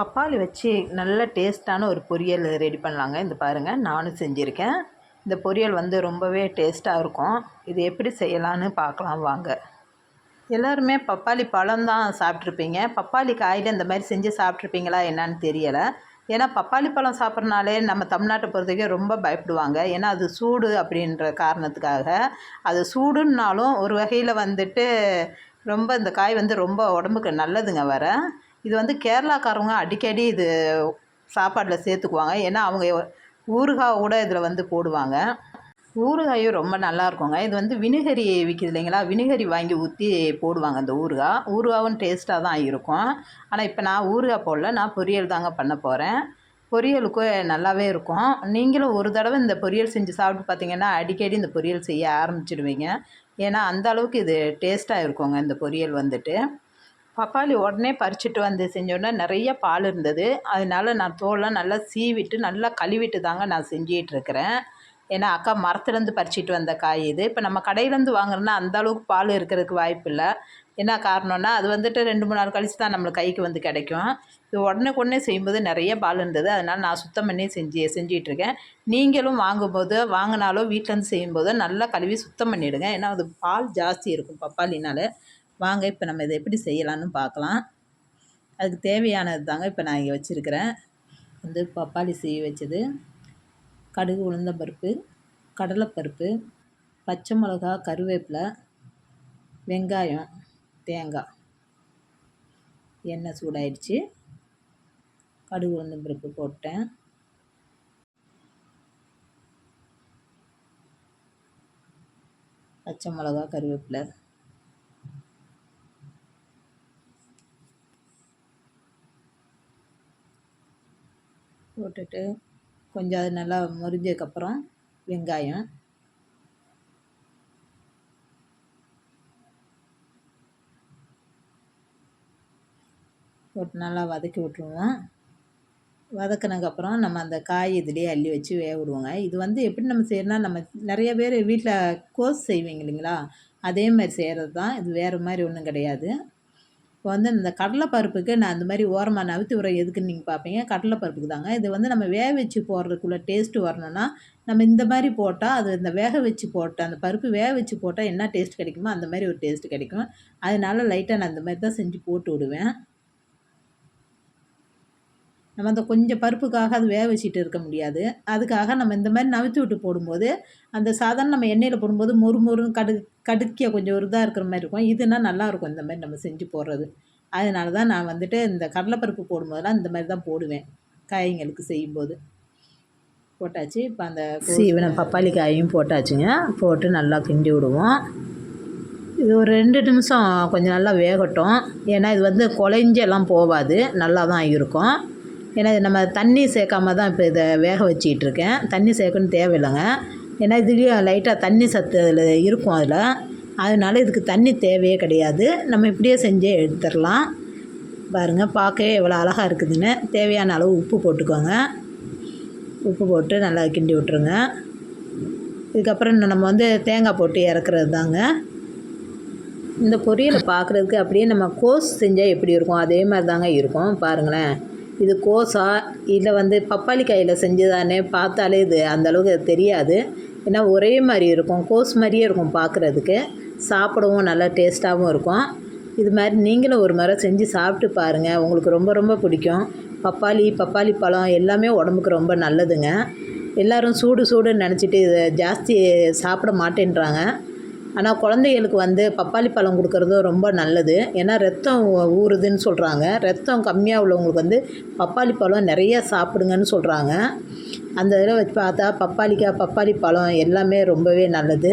பப்பாளி வச்சு நல்ல டேஸ்ட்டான ஒரு பொரியல் ரெடி பண்ணலாங்க. இந்த பாருங்கள் நானும் செஞ்சுருக்கேன். இந்த பொரியல் வந்து ரொம்பவே டேஸ்ட்டாக இருக்கும். இது எப்படி செய்யலான்னு பார்க்கலாம் வாங்க. எல்லாருமே பப்பாளி பழம் தான் சாப்பிட்ருப்பீங்க பப்பாளி காயில் இந்த மாதிரி செஞ்சு சாப்பிட்ருப்பீங்களா என்னான்னு தெரியலை. ஏன்னா பப்பாளி பழம் சாப்பிட்றனாலே நம்ம தமிழ்நாட்டை பொறுத்த வரைக்கும் ரொம்ப பயப்படுவாங்க. ஏன்னா அது சூடு அப்படின்ற காரணத்துக்காக. அது சூடுன்னாலும் ஒரு வகையில் வந்துட்டு ரொம்ப இந்த காய் வந்து ரொம்ப உடம்புக்கு நல்லதுங்க வர. இது வந்து கேரளாக்காரவங்க அடிக்கடி இது சாப்பாட்டில் சேர்த்துக்குவாங்க. ஏன்னா அவங்க ஊறுகாய் கூட இதில் வந்து போடுவாங்க. ஊறுகாயும் ரொம்ப நல்லா இருக்குங்க. இது வந்து வினிகரி விற்கிது இல்லைங்களா? வினிகரி வாங்கி ஊற்றி போடுவாங்க அந்த ஊறுகாய். ஊறுகாவும் டேஸ்ட்டாக தான் இருக்கும். ஆனால் இப்போ நான் ஊறுகாய் போடல. நான் பொரியல் தாங்க பண்ண போகிறேன் பொரியலுக்கு நல்லாவே இருக்கும். நீங்களும் ஒரு தடவை இந்த பொரியல் செஞ்சு சாப்பிட்டு பார்த்தீங்கன்னா அடிக்கடி இந்த பொரியல் செய்ய ஆரம்பிச்சிடுவீங்க ஏன்னா அந்த அளவுக்கு இது டேஸ்ட்டாக இருக்குங்க இந்த பொரியல் வந்துட்டு. பப்பாளி உடனே பறிச்சுட்டு வந்து செஞ்சோடனே நிறைய பால் இருந்தது. அதனால நான் தோலெலாம் நல்லா சீவிட்டு நல்லா கழுவிட்டு தாங்க நான் செஞ்சிகிட்ருக்கிறேன் ஏன்னா அக்கா மரத்துலேருந்து பறிச்சிட்டு வந்த காய் இது. இப்போ நம்ம கடையிலேருந்து வாங்குறோன்னா அந்த அளவுக்கு பால் இருக்கிறதுக்கு வாய்ப்பு இல்லை. என்ன காரணம்னா அது வந்துட்டு ரெண்டு மூணு நாள் கழிச்சு தான் நம்மளுக்கு கைக்கு வந்து கிடைக்கும். இது உடனே உடனே செய்யும்போது நிறைய பால் இருந்தது. அதனால் நான் சுத்தம் பண்ணி செஞ்சு செஞ்சிகிட்ருக்கேன் நீங்களும் வாங்கும்போது வாங்கினாலோ வீட்டிலேருந்து செய்யும்போது நல்லா கழுவி சுத்தம் பண்ணிவிடுங்க ஏன்னா அது பால் ஜாஸ்தி இருக்கும் பப்பாளினால். வாங்க இப்போ நம்ம இதை எப்படி செய்யலான்னு பார்க்கலாம். அதுக்கு தேவையானது தாங்க இப்போ நான் இங்கே வச்சுருக்கிறேன். வந்து பப்பாளி சீவி வச்சது. கடுகு உளுந்தம்பருப்பு கடலைப்பருப்பு பச்சை மிளகா கருவேப்பிலை வெங்காயம் தேங்காய். எண்ணெய் சூடாயிடுச்சு. கடுகு உளுந்தம்பருப்பு போட்டேன். பச்சை மிளகா கருவேப்பிலை. போட்டுட்டு கொஞ்சம் அது நல்லா முறிஞ்சதுக்கப்புறம் வெங்காயம். போட்டு நல்லா வதக்கி விட்ருவோம் வதக்கினதுக்கப்புறம் நம்ம அந்த காய் இதுலேயே அள்ளி வச்சு வேக விடுவோங்க. இது வந்து எப்படி நம்ம செய்யணும்னா நம்ம நிறைய பேர் வீட்டில் கோஸ் செய்வீங்க இல்லைங்களா? அதே மாதிரி செய்கிறது தான் இது வேறு மாதிரி ஒன்றும் கிடையாது. இப்போ வந்து இந்த கடலைப்பருப்புக்கு நான் அந்த மாதிரி ஓரமாக நவுத்தி உரம் எதுக்குன்னு நீங்கள் பார்ப்பீங்க கடலைப்பருப்புக்கு தாங்க. இது வந்து நம்ம வேக வச்சு போடுறதுக்குள்ளே டேஸ்ட்டு வரணும்னா நம்ம இந்த மாதிரி போட்டால் அது இந்த வேக வச்சு போட்ட அந்த பருப்பு வேக வச்சு போட்டால் என்ன டேஸ்ட் கிடைக்குமோ அந்த மாதிரி ஒரு டேஸ்ட் கிடைக்கும். அதனால லைட்டாக நான் அந்த மாதிரி தான் செஞ்சு போட்டு விடுவேன். நம்ம அந்த கொஞ்சம் பருப்புக்காக அது வேக வச்சுட்டு இருக்க முடியாது. அதுக்காக நம்ம இந்த மாதிரி நவுத்தி விட்டு போடும்போது அந்த சாதாரண நம்ம எண்ணெயில் போடும்போது மொறு மொறுன்னு கடு கடுக்கிய கொஞ்சம் ஒரு இதாக இருக்கிற மாதிரி இருக்கும். இதுனா நல்லாயிருக்கும் இந்த மாதிரி நம்ம செஞ்சு போடுறது. அதனால தான் நான் வந்துட்டு இந்த கடலைப்பருப்பு போடும்போதெல்லாம் இந்த மாதிரி தான் போடுவேன் காய்ங்களுக்கு செய்யும்போது. போட்டாச்சு. இப்போ அந்த சீவன பப்பாளி காயும் போட்டாச்சுங்க. போட்டு நல்லா கிண்டி விடுவோம். இது ஒரு ரெண்டு நிமிஷம் கொஞ்சம் நல்லா வேகட்டும். ஏன்னா இது வந்து குழஞ்செல்லாம் போகாது. நல்லா தான் இருக்கும். ஏன்னா நம்ம தண்ணி சேர்க்காம தான் இப்போ இதை வேக வச்சிக்கிட்டு இருக்கேன் தண்ணி சேர்க்கணும்னு தேவையில்லைங்க. ஏன்னா இதுலேயும் லைட்டாக தண்ணி சத்து அதில் இருக்கும் அதில். அதனால இதுக்கு தண்ணி தேவையே கிடையாது. நம்ம இப்படியே செஞ்சே எடுத்துடலாம். பாருங்கள் பார்க்கவே எவ்வளோ அழகாக இருக்குதுன்னு. தேவையான அளவு உப்பு போட்டுக்கோங்க. உப்பு போட்டு நல்லா கிண்டி விட்ருங்க இதுக்கப்புறம் நம்ம வந்து தேங்காய் போட்டு இறக்குறது தாங்க. இந்த பொரியலை பார்க்குறதுக்கு அப்படியே நம்ம கோஸ் செஞ்சால் எப்படி இருக்கும்? அதே மாதிரி தாங்க இருக்கும். பாருங்களேன். இது கோசா இல்லை வந்து பப்பாளி காயில் செஞ்சதானே பார்த்தாலே இது அந்தளவுக்கு தெரியாது. ஏன்னா ஒரே மாதிரி இருக்கும் கோஸ் மாதிரியே இருக்கும் பார்க்குறதுக்கு. சாப்பிடவும் நல்லா டேஸ்ட்டாகவும் இருக்கும். இது மாதிரி நீங்களும் ஒரு முறை செஞ்சு சாப்பிட்டு பாருங்கள் உங்களுக்கு ரொம்ப ரொம்ப பிடிக்கும். பப்பாளி பப்பாளி பழம் எல்லாமே உடம்புக்கு ரொம்ப நல்லதுங்க. எல்லோரும் சூடு சூடுன்னு நினச்சிட்டு இதை ஜாஸ்தி சாப்பிட மாட்டேன்றாங்க. ஆனால் குழந்தைகளுக்கு வந்து பப்பாளி பழம் கொடுக்கறது ரொம்ப நல்லது. ஏன்னா ரத்தம் ஊறுதுன்னு சொல்கிறாங்க ரத்தம் கம்மியாக உள்ளவங்களுக்கு வந்து பப்பாளி பழம் நிறைய சாப்பிடுங்கன்னு சொல்கிறாங்க அந்த இதில் வச்சு பார்த்தா பப்பாளிக்காய் பப்பாளி பழம் எல்லாமே ரொம்பவே நல்லது.